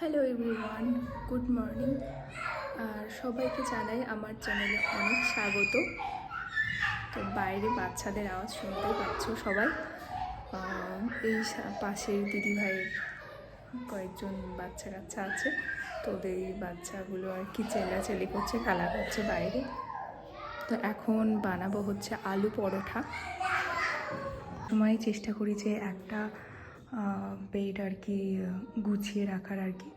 Hello everyone good morning আর সবাইকে জানাই আমার চ্যানেলে অনেক স্বাগত। তো বাইরে বাচ্চাদের আওয়াজ শুনতেই পাচ্ছ সবাই। এই পাশের দিদিভাইয়ের কয়েকজন বাচ্চা কাচ্চা আছে। তো ওদের এই বাচ্চাগুলো আর কি চেল্লাচেলি করছে, খেলা করছে বাইরে। তো এখন বানাবো হচ্ছে আলু পরোঠা। সময় চেষ্টা করি যে একটা বেড আর কি গুছিয়ে রাখার আর কি,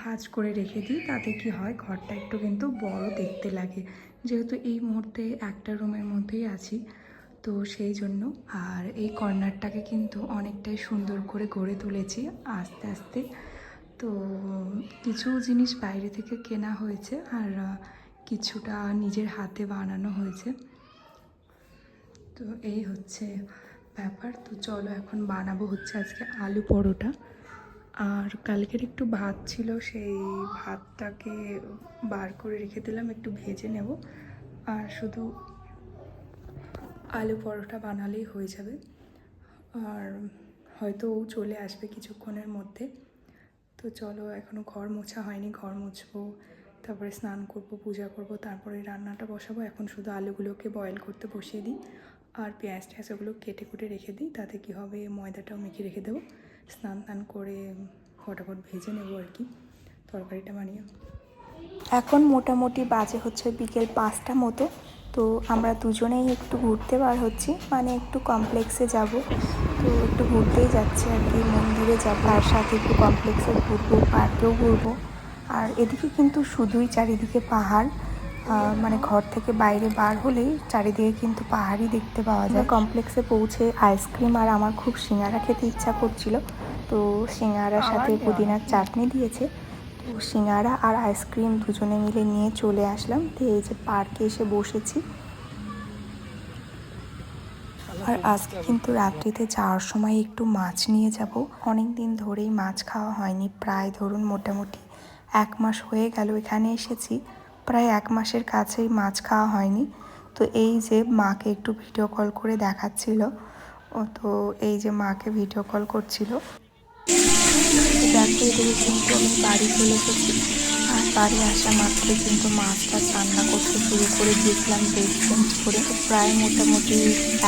ভাঁজ করে রেখে দিই। তাতে কি হয়, ঘরটা একটু কিন্তু বড় দেখতে লাগে। যেহেতু এই মুহূর্তে একটা রুমের মধ্যেই আছি, তো সেই জন্য। আর এই কর্নারটাকে কিন্তু অনেকটাই সুন্দর করে গড়ে তুলেছি আস্তে আস্তে। তো কিছু জিনিস বাইরে থেকে কেনা হয়েছে, আর কিছুটা নিজের হাতে বানানো হয়েছে। তো এই হচ্ছে ব্যাপার। তো চলো এখন বানাবো হচ্ছে আজকে আলু পরোটা। আর কালকের একটু ভাত ছিল, সেই ভাতটাকে বার করে রেখে দিলাম, একটু ভেজে নেব। আর শুধু আলু পরোটা বানালেই হয়ে যাবে। আর হয়তো ও চলে আসবে কিছুক্ষণের মধ্যে। তো চলো এখনও ঘর মোছা হয়নি, ঘর মুছবো। তারপরে স্নান করব, পূজা করব, তারপরে রান্নাটা বসাবো। এখন শুধু আলুগুলোকে বয়েল করতে বসিয়ে দিই আর পেঁয়াজ টেঁয়াজ ওগুলো কেটে কুটে রেখে দিই। তাতে কী হবে, ময়দাটাও মেখে রেখে দেবো। স্নান টান করে ফটাফট ভেজে নেব আর কি, তরকারিটা বানিয়ে। এখন মোটামুটি বাজে হচ্ছে বিকেল পাঁচটা মতো। তো আমরা দুজনেই একটু ঘুরতে বার হচ্ছি মানে একটু কমপ্লেক্সে যাব। তো একটু ঘুরতেই যাচ্ছি আর কি, মন্দিরে যাব। তার সাথে একটু কমপ্লেক্সে ঘুরবো পার্কেও ঘুরবো। আর এদিকে কিন্তু শুধুই চারিদিকে পাহাড় মানে ঘর থেকে বাইরে বার হলেই চারিদিকে কিন্তু পাহাড়ই দেখতে পাওয়া যায়। কমপ্লেক্সে পৌঁছে আইসক্রিম আর আমার খুব সিঙ্গারা খেতে ইচ্ছা করছিল। তো সিঙ্গারার সাথে পুদিনার চাটনি দিয়েছে। তো সিঙ্গারা আর আইসক্রিম দুজনে মিলে নিয়ে চলে আসলাম। তো এই যে পার্কে এসে বসেছি। আর আজকে কিন্তু রাত্রিতে যাওয়ার সময় একটু মাছ নিয়ে যাব। অনেক দিন ধরেই মাছ খাওয়া হয়নি। প্রায় ধরুন মোটামুটি এক মাস হয়ে গেল, এখানে এসেছি। প্রায় এক মাসের কাছেই মাছ খাওয়া হয়নি। তো এই যে মাকে একটু ভিডিও কল করে দেখাচ্ছিল। ও তো এই যে মাকে ভিডিও কল করছিল। দেখো কিন্তু আমি বাড়ি চলে এসেছি। বাড়ি আসা মাত্রই কিন্তু মাছটা রান্না করতে শুরু করে দিয়েছিলাম বেশ চেঞ্জ করে। প্রায় মোটামুটি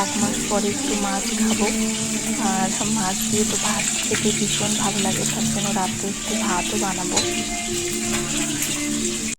এক মাস পরে একটু মাছ খাব। আর মাছ দিয়ে তো ভাত খেতে ভীষণ ভালো লাগে, তার জন্য রাত্রে একটু ভাতও বানাবো।